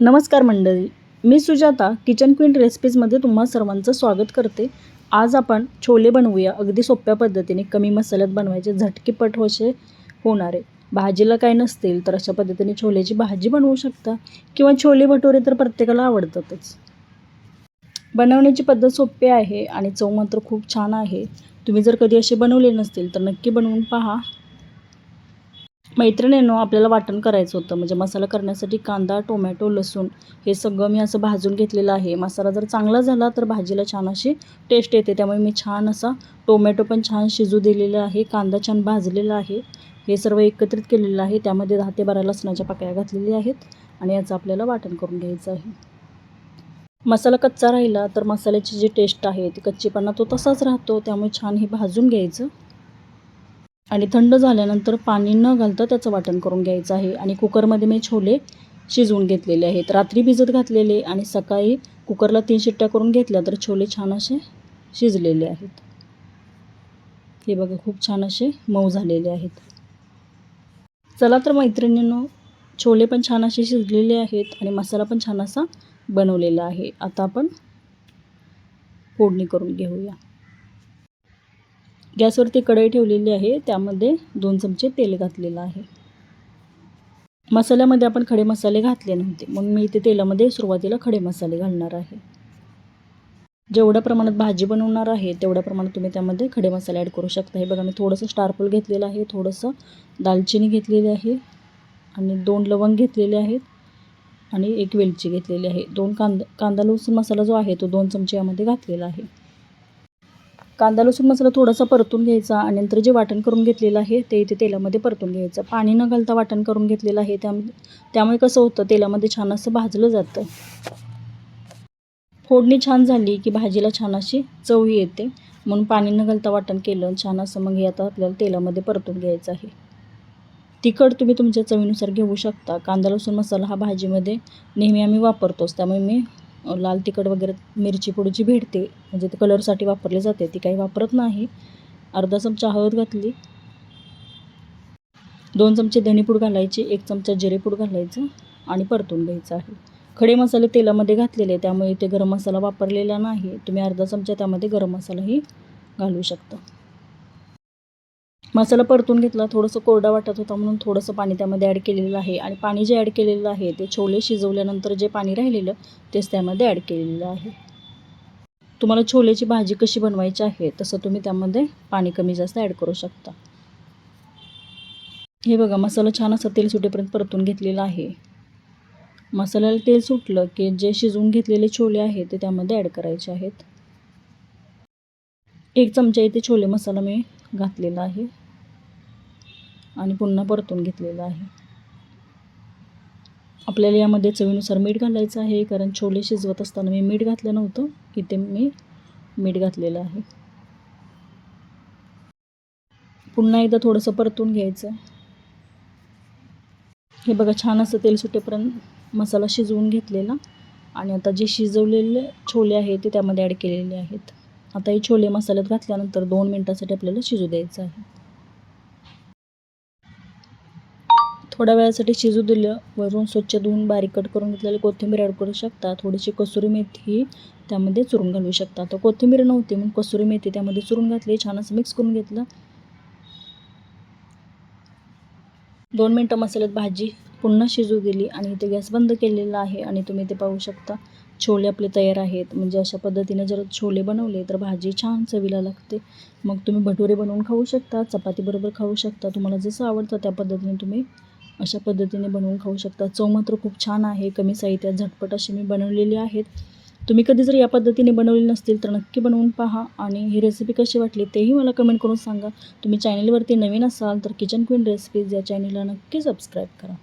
नमस्कार मंडळी. मी सुजाता किचन क्वीन रेसिपीजमध्ये तुम्हा सर्वांचं स्वागत करते. आज आपण छोले बनवूया. अगदी सोप्या पद्धतीने कमी मसाल्यात बनवायचे झटकीपट असे होणारे. भाजीला काय नसतील तर अशा पद्धतीने छोल्याची भाजी बनवू शकता किंवा छोले भटुरे तर प्रत्येकाला आवडतातच. बनवण्याची पद्धत सोपी आहे आणि चव मात्र खूप छान आहे. तुम्ही जर कधी असे बनवले नसतील तर नक्की बनवून पहा. मैत्रिणींनो आपल्याला वाटण करायचं होतं. म्हणजे मसाला करण्यासाठी कांदा टोमॅटो लसूण हे सगळं मी असं भाजून घेतलेलं आहे. मसाला जर चांगला झाला तर भाजीला छान अशी टेस्ट येते. त्यामुळे मी छान असा टोमॅटो पण छान शिजू दिलेला आहे. कांदा छान भाजलेला आहे. हे सर्व एकत्रित केलेलं आहे. त्यामध्ये दहा ते बारा लसणाच्या पाकळ्या घातलेल्या आहेत आणि याचं आपल्याला वाटण करून घ्यायचं आहे. मसाला कच्चा राहिला तर मसाल्याची जी टेस्ट आहे ती कच्चीपणा तो तसाच राहतो. त्यामुळे छान हे भाजून घ्यायचं. आणि थंड झाल्यानंतर पाणी न घालता त्याचं वाटण करून घ्यायचं आहे. आणि कुकरमध्ये मी छोले शिजवून घेतलेले आहेत. रात्री भिजत घातलेले आणि सकाळी कुकरला तीन शिट्ट्या करून घेतल्या तर छोले छान असे शिजलेले आहेत. हे बघा खूप छान असे मऊ झालेले आहेत. चला तर मैत्रिणींनो छोले पण छान असे शिजलेले आहेत आणि मसाला पण छान असा बनवलेला आहे. आता आपण फोडणी करून घेऊया. गॅसवरती कढई ठेवलेली आहे त्यामध्ये दोन चमचे तेल घातलेलं आहे. मसाल्यामध्ये आपण खडे मसाले घातले नव्हते म्हणून मी इथे तेलामध्ये सुरुवातीला खडे मसाले घालणार आहे. जेवढ्या प्रमाणात भाजी बनवणार आहे तेवढ्या प्रमाणात तुम्ही त्यामध्ये खडे मसाले ॲड करू शकता. हे बघा मी थोडंसं स्टारफूल घेतलेलं आहे थोडंसं दालचिनी घेतलेली आहे आणि दोन लवंग घेतलेले आहेत आणि एक वेलची घेतलेली आहे. दोन कांदा कांदा लसूण मसाला जो आहे तो दोन चमचे यामध्ये घातलेला आहे. कांदा लसूण मसाला थोडासा परतून घ्यायचा आणि नंतर जे वाटण करून घेतलेलं आहे ते इथे तेलामध्ये परतून घ्यायचं. पाणी न घालता वाटण करून घेतलेलं आहे त्या त्यामुळे कसं होतं तेलामध्ये छान असं भाजलं जातं. फोडणी छान झाली की भाजीला छान अशी चव येते. म्हणून पाणी न घालता वाटण केलं छान असं मग हे आता आपल्याला तेलामध्ये परतून घ्यायचं आहे. तिखट तुम्ही तुमच्या चवीनुसार घेऊ शकता. कांदा लसूण मसाला हा भाजीमध्ये नेहमी आम्ही वापरतोच. त्यामुळे मी लाल तिखट वगैरे मिरची पुडीची भेटते. म्हणजे ते कलरसाठी वापरले जाते. ती काही वापरत नाही. अर्धा चमचा हळद घातली. दोन चमचे धणीपूड घालायची. एक चमचा जिरेपूड घालायचं आणि परतून घ्यायचं आहे. खडे मसाले तेलामध्ये घातलेले त्यामुळे इथे गरम मसाला वापरलेला नाही. तुम्ही अर्धा चमचा त्यामध्ये गरम मसालाही घालू शकता. मसाला परतून घेतला थोडंसं कोरडा वाटत होता म्हणून थोडंसं पाणी त्यामध्ये ॲड केलेलं आहे. आणि पाणी जे ॲड केलेलं आहे ते छोले शिजवल्यानंतर जे पाणी राहिलेलं तेच त्यामध्ये ॲड केलेलं आहे. तुम्हाला छोलेची भाजी कशी बनवायची आहे तसं तुम्ही त्यामध्ये पाणी कमी जास्त ॲड करू शकता. हे बघा मसाला छान असं तेल सुटेपर्यंत परतून घेतलेला आहे. मसाल्याला तेल सुटलं की जे शिजवून घेतलेले छोले आहेत ते त्यामध्ये ॲड करायचे आहेत. एक चमचा इथे छोले मसाला मी घातलेला आहे. आणि पुन्हा परतून घेतलेलं आहे. आपल्याला यामध्ये चवीनुसार मीठ घालायचं आहे कारण छोले शिजवत असताना मी मीठ घातलं नव्हतं इथे मी मीठ घातलेलं आहे. पुन्हा एकदा थोडंसं परतून घ्यायचं हे बघा छान असं तेल सुटेपर्यंत मसाला शिजवून घेतलेला. आणि आता जे शिजवलेले छोले आहेत ते त्यामध्ये ॲड केलेले आहेत. आता हे छोले मसाल्यात घातल्यानंतर दोन मिनटासाठी आपल्याला शिजू द्यायचं आहे. थोड्या वेळासाठी शिजू दिलं. वरून स्वच्छ धुवून बारीक कट करून घेतलेली कोथिंबीर ॲड करू शकता. थोडीशी कसुरी मेथी त्यामध्ये चुरून घालू शकता. तर कोथिंबीर नव्हती मग कसुरी मेथी त्यामध्ये चुरून घातली. छान असं मिक्स करून घेतलं. दोन मिनटं मसाल्यात भाजी पुन्हा शिजू दिली आणि इथे गॅस बंद केलेला आहे आणि तुम्ही ते पाहू शकता छोले आपले तयार आहेत. म्हणजे अशा पद्धतीने जर छोले बनवले तर भाजी छान चवीला लागते. मग तुम्ही भटुरे बनवून खाऊ शकता चपातीबरोबर खाऊ शकता. तुम्हाला जसं आवडतं त्या पद्धतीने तुम्ही अशा पद्धतीने बनवून खाऊ शकता. चव मात्र खूप छान आहे. कमी साहित्यात झटपट अशी मी बनवलेली आहेत. तुम्ही कधी जर या पद्धतीने बनवली नसतील तर नक्की बनवून पहा आणि ही रेसिपी कशी वाटली तेही मला कमेंट करून सांगा. तुम्ही चॅनलवरती नवीन असाल तर किचन क्वीन रेसिपीज या चॅनलला नक्की सबस्क्राईब करा.